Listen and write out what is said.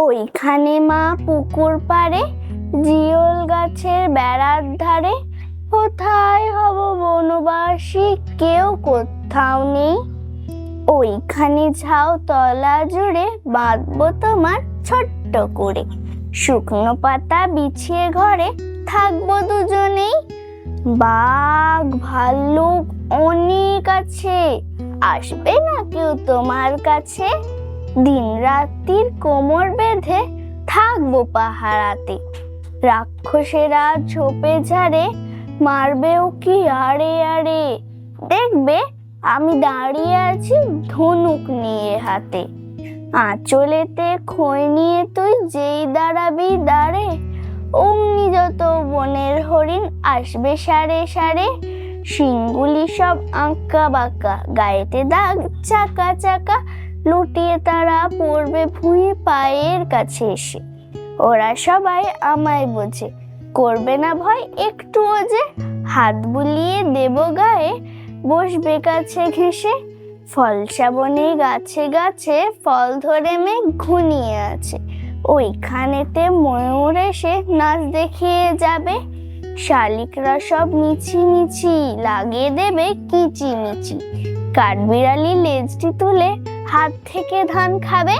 ওইখানে মা পুকুর পাড়ে, জিওল গাছের বেড়ার ধারে। কোথায় হব বনবাসী, কেউ কোথাও নেই। ওইখানে ঝাউ তলা জুড়ে বাঁধবো তোমার ছোট্ট করে। শুকনো পাতা বিছিয়ে ঘরে থাকব দুজনেই। বাঘ, ভাল্লুক অনেক আছে। আসবে না কেউ তোমার কাছে? দিন রাত্রির কোমর বেঁধে থাকব পাহারাতে। রাক্ষসেরা ঝোপে ঝাড়ে মারবেও কি আরে আরে দেখবে আমি দাঁড়িয়ে আছি ধনুক নিয়ে হাতে। আঁচলেতে খই নিয়ে তুই যেই দাঁড়াবি দাঁড়ে, অমনি যত বনের হরিণ আসবে সারে সারে শিংগুলি সব আঁকা বাঁকা, গায়েতে দাগ চাকা চাকা লুটিয়ে তারা পড়বে ভুঁয়ে পায়ের কাছে এসে। ওরা সবাই আমায় বোঝে। করবে না ভয়, একটুও যে হাত বুলিয়ে দেব গায়ে। বসবে কাছে ঘেঁষে, ফল শ্রাবণে গাছে গাছে, ফল ধরে মেঘ ঘুনিয়ে আছে। ওইখানেতে ময়ূর এসে নাচ দেখিয়ে যাবে। শালিকরা সব মিছি মিছি লাগিয়ে দেবে কিচি মিচি কাঠবিড়ালি লেজটি তুলে হাত থেকে ধান খাবে